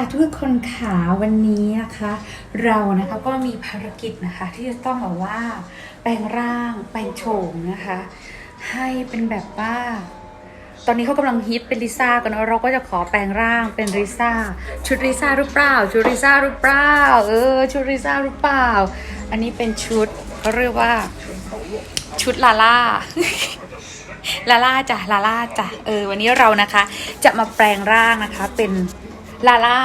ค่ะทุกคนขาวันนี้นะคะ เรานะคะก็มีภารกิจนะคะ ที่จะต้องแบบว่าแปลงร่างแปลงโฉมนะคะ ให้เป็นแบบว่า ตอนนี้เขากำลังฮิตเป็นลิซ่ากันเนอะเราก็จะขอแปลงร่างเป็นลิซ่าชุดลิซ่าหรือเปล่าชุดลิซ่าหรือเปล่าเออชุดลิซ่าหรือเปล่า อันนี้เป็นชุดเขาเรียกว่า ชุดลาล่าลาล่าจ้ะลาล่าจ้ะเออวันนี้เรานะคะ จะมาแปลงร่างนะคะเป็น ลาล่า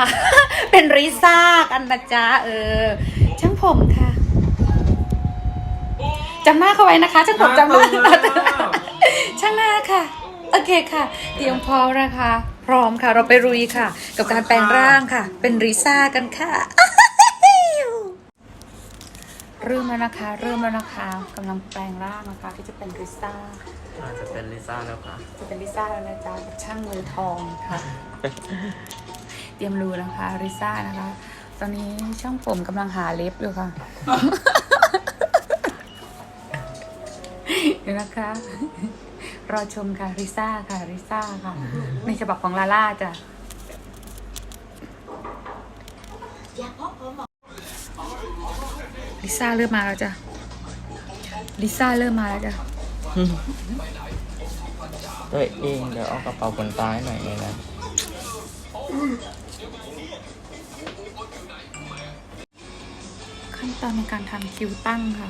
เป็นริซ่ากันนะจ๊ะเออ ช่างผมค่ะจำหน้าเขาไว้นะคะช่างผมจำหน้าช่างหน้าค่ะ โอเคค่ะ เตรียมพร้อมนะคะ พร้อมค่ะ เราไปรุยค่ะ กับการแปลงร่างค่ะ เป็นริซ่ากันค่ะ เริ่มแล้วนะคะ เริ่มแล้วนะคะกำลังแปลงร่างนะคะ ที่จะเป็นริซ่าอาจจะเป็นลิซ่าแล้วค่ะ จะเป็นลิซ่าแล้วนะจ๊ะกับช่างมือทองค่ะ เตรียมรูนะคะลิซ่านะคะ ตอนนี้ช่างผมกำลังหาเล็บอยู่ค่ะ เดี๋ยวนะคะ รอชมค่ะริซ่าค่ะริซ่าค่ะในฉบับของลาล่าจ้ะลิซ่าเริ่มมาแล้วจ้ะลิซ่าเริ่มมาแล้วจ้ะตัวเองเดี๋ยวเอากระเป๋าขนตาให้หน่อยเลยนะ ขั้นตอนในการทำคิวตั้งค่ะ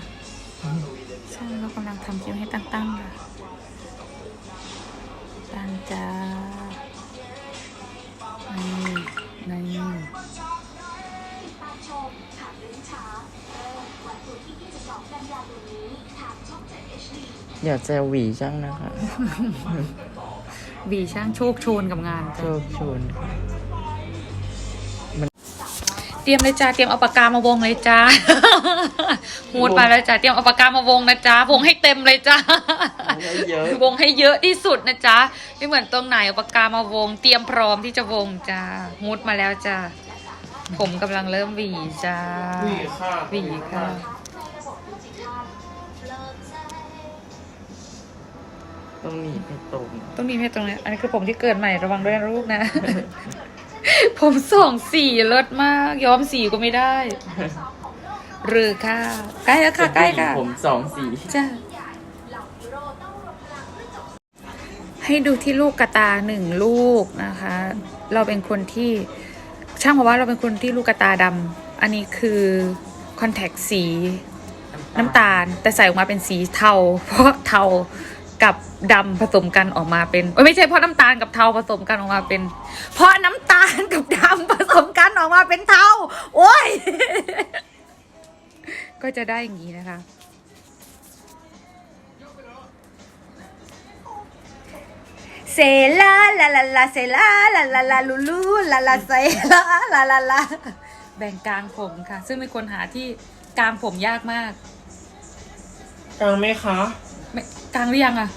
ใช่เรากำลังทำคิวให้ตั้งๆค่ะ ตั้งจ้านี่นี่อยากจะหวีช่างนะคะบีช่างโชคโชนกับงานโชจ้ะ คชวนค่ะ เตรียมเลยจ้าเตรียมเอาปากกามาวงเลยจ้าหูดมาแล้วจ้าเตรียมเอาปากกามาวงนะจ้าวงให้เต็มเลยจ้าเยอะวงให้เยอะที่สุดนะจ๊ะไม่เหมือนตรงไหนเอาปากกามาวง เตรียมพร้อมที่จะวงจ้าฮูดมาแล้วจ้าผมกำลังเริ่มหวีจ้าหวีค่ะหวีค่ะต้องหนีไปตรงต้องมีเพศตรงนี้อันนี้คือผมที่เกิดใหม่ระวังด้วยนะลูกนะ ผมสองสีเลิศมาก ย้อมสีก็ไม่ได้ หรือค่ะ ใกล้แล้วค่ะ ใกล้ค่ะ ผมสองสีจ้าให้ดูที่ลูกกระตาหนึ่งลูกนะคะ เราเป็นคนที่ช่างบอกว่าเราเป็นคนที่ลูกกระตาดำอันนี้คือคอนแทคสีน้ำตาล แต่ใส่ออกมาเป็นสีเทา เพราะเทากับดำผสมกันออกมาเป็นเอ้ยไม่ใช่เพราะน้ำตาลกับเทาผสมกันออกมาเป็น เพราะน้ำ เป็นเทาโอ้ย ก็จะได้อย่างนี้นะคะ เซลาลาลาลาเซลาลาลาลาลูลูลาลาเซลาลาลาลาแบ่งกลางผมค่ะ ซึ่งเป็นคนหาที่กลางผมยากมาก กลางไหมคะไม่กลางหรือยังอะ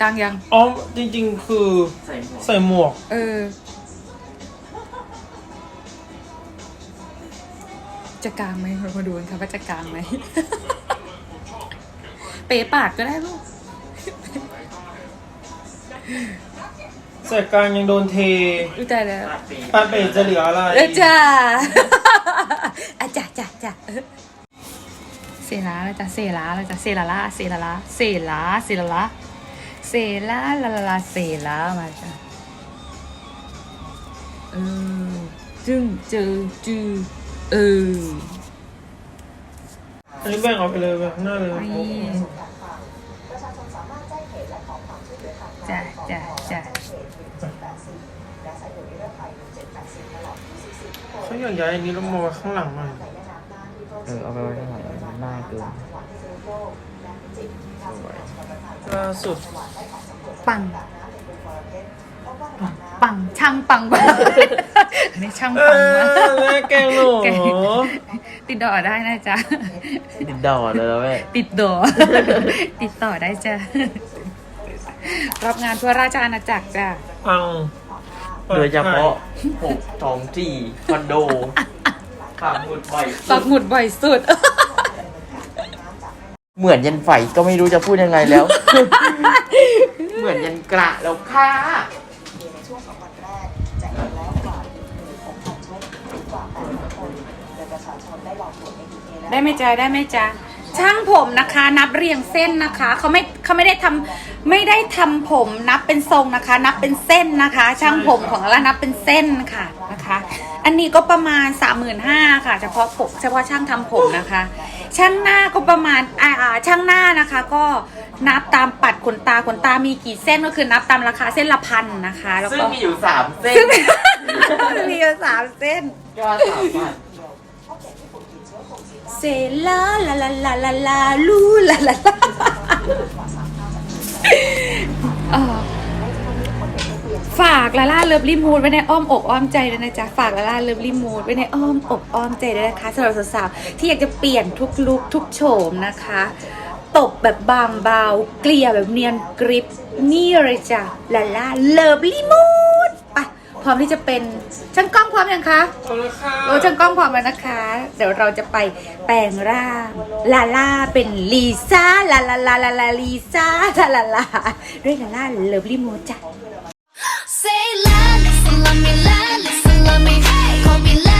กลางยัง อ๋อจริง ๆ คือใส่หมวกใส่หมวกเออ จะกลางไหมเรามาดูกันค่ะว่าจะกลางไหม เป๋ปาดก็ได้ลูกใส่กลางยังโดนเทดูแต่แล้วตัดปีปาเปจะเหลืออะไรเออจ้าอาจ้าจ้าจ้าเซลาแล้วจ้ะเซลาแล้วจ้ะเซลาลาเซลาลาเซลาเซลาลาเซลาลาลาลาเซลามาจ้ะเออจึงเจอจือ เอออันนี้แบ่งออกไปเลยแบ่งหน้าเลยนี่จ้ะจ้ะจ้ะเขาอยากย้ายอันนี้ลงมาไว้ข้างหลังหน่อยเออเอาไปไว้ข้างหลังมันน่าเกินล่าสุด ปัง ปังช่างปังปัง อันนี้ช่างเอปังอมากแม่แกล้งหนูแกง ติดต่อได้นะจ๊ะ ติดดอดเลยแล้วแม่ติดต่อ ติดต่อได้จ้ะ รับงานทั่วราชอาณาจักรจ้ะปังโดยเฉพาะหกทองจีคอนโดปากหมุดบ่อยปักหมุดบ่อยสุด เหมือนยันไฟก็ไม่รู้จะพูดยังไงแล้ว เหมือนยันกระแล้วค่ะ ได้ไหมจ๊ะได้ไหมจ๊ะช่างผมนะคะ นับเรียงเส้นนะคะเขาไม่เขาไม่ได้ทำไม่ได้ทำผมนับเป็นทรงนะคะ นับเป็นเส้นนะคะ ช่างผมของเรานับเป็นเส้นค่ะนะคะ อันนี้ก็ประมาณ35,000ค่ะ เฉพาะผมเฉพาะช่างทำผมนะคะ ช่างหน้าก็ประมาณอ่าอ่าช่างหน้านะคะ ก็นับตามปัดขนตาขนตามีกี่เส้นก็คือนับตามราคาเส้นละพันนะคะ แล้วซึ่งก็มีอยู่สามเส้นซึ่ง มีอยู่สามเส้นยอดสามพันเซลาลาลาลาลาลาลูลาลาลาเอ่อฝากลาล่าเลิฟลิมูดไว้ในอ้อมอกอ้อมใจด้วยนะจ๊ะฝากลาล่าเลิฟลิมูดไว้ในอ้อมอกอ้อมใจด้วยนะคะสำหรับสาวๆที่อยากจะเปลี่ยนทุกลุคทุกโฉมนะคะ ตบแบบบางเบา เกลี่ยแบบเนียนกริบนี่เลยจ้ะลาล่าเลิฟลิมูดไป พร้อมที่จะเป็นช่างกล้องพร้อมยังคะเอาเลยค่ะโอ้ช่างกล้องพร้อมแล้วนะคะ เดี๋ยวเราจะไปแปลงร่างลาล่าเป็นลิซ่าลาลาลาลาลาลิซ่าลาลาลาด้วยลาล่าเลิฟลี่โมจ้ะ Say la, listen, love me, la, listen, love me, hey. Call me la,